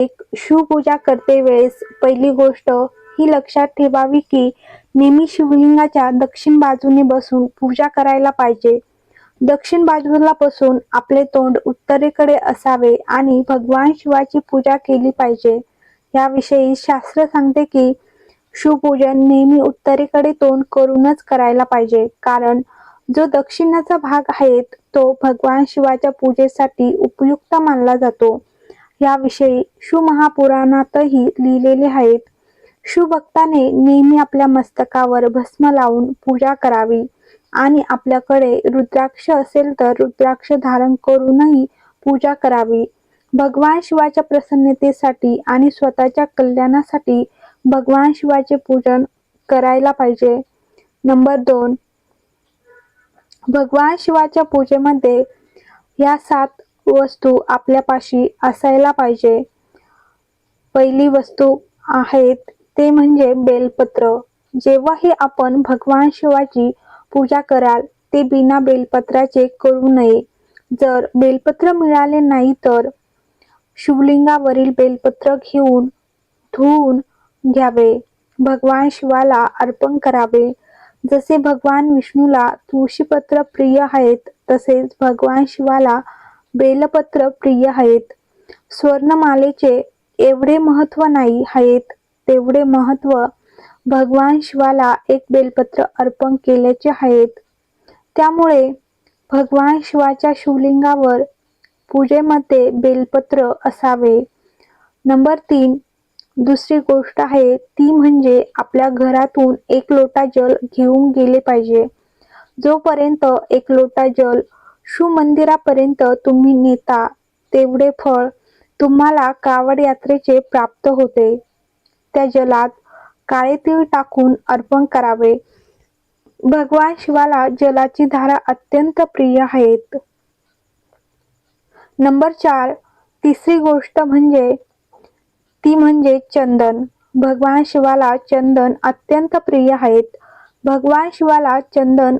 एक शिवपूजा करते वेळेस पहिली गोष्ट ही लक्षात ठेवावी की नेहमी शिवलिंगाच्या दक्षिण बाजूने बसून पूजा करायला पाहिजे. दक्षिण बाजूला बसून आपले तोंड उत्तरेकडे असावे आणि भगवान शिवाची पूजा केली पाहिजे. याविषयी शास्त्र सांगते की शिवपूजन नेहमी उत्तरेकडे तोंड करूनच करायला पाहिजे. कारण जो दक्षिणाचा भाग आहे तो भगवान शिवाच्या पूजेसाठी उपयुक्त मानला जातो. याविषयी शिवमहापुराणातही लिहिलेले आहेत. शिवभक्ताने नेहमी आपल्या मस्तकावर भस्म लावून पूजा करावी आणि आपल्याकडे रुद्राक्ष असेल तर रुद्राक्ष धारण करूनही पूजा करावी. भगवान शिवाच्या प्रसन्नतेसाठी आणि स्वतःच्या कल्याणासाठी भगवान शिवाचे पूजन करायला पाहिजे. नंबर दोन. भगवान शिवाच्या पूजेमध्ये या सात वस्तू आपल्यापाशी असायला पाहिजे. पहिली वस्तू आहेत ते म्हणजे बेलपत्र. जेव्हाही आपण भगवान शिवाची पूजा कराल ते बिना बेलपत्राचे करू नये. जर बेलपत्र मिळाले नाही तर शिवलिंगावरील बेलपत्र घेऊन धुवून घ्यावे. भगवान शिवाला अर्पण करावे. जसे भगवान विष्णूला तुळशीपत्र प्रिय आहेत तसेच भगवान शिवाला बेलपत्र प्रिय आहेत. स्वर्णमालेचे एवढे महत्त्व नाही आहेत तेवढे महत्त्व भगवान शिवाला एक बेलपत्र अर्पण केल्याचे आहेत. त्यामुळे भगवान शिवाच्या शिवलिंगावर पूजेमध्ये बेलपत्र असावे. नंबर तीन दुसरी गोष्ट आहे ती म्हणजे आपल्या घरातून एक लोटा जल घेऊन गेले पाहिजे. जोपर्यंत एक लोटा जल शिवमंदिरापर्यंत तुम्ही नेता तेवढे फळ तुम्हाला कावड यात्रेचे प्राप्त होते. त्या जलात काळे तीळ टाकून अर्पण करावे. भगवान शिवाला जलाची धारा अत्यंत प्रिय आहेत. नंबर चार तिसरी गोष्ट म्हणजे ती म्हणजे चंदन. भगवान शिवाला चंदन अत्यंत प्रिय आहेत. भगवान शिवाला चंदन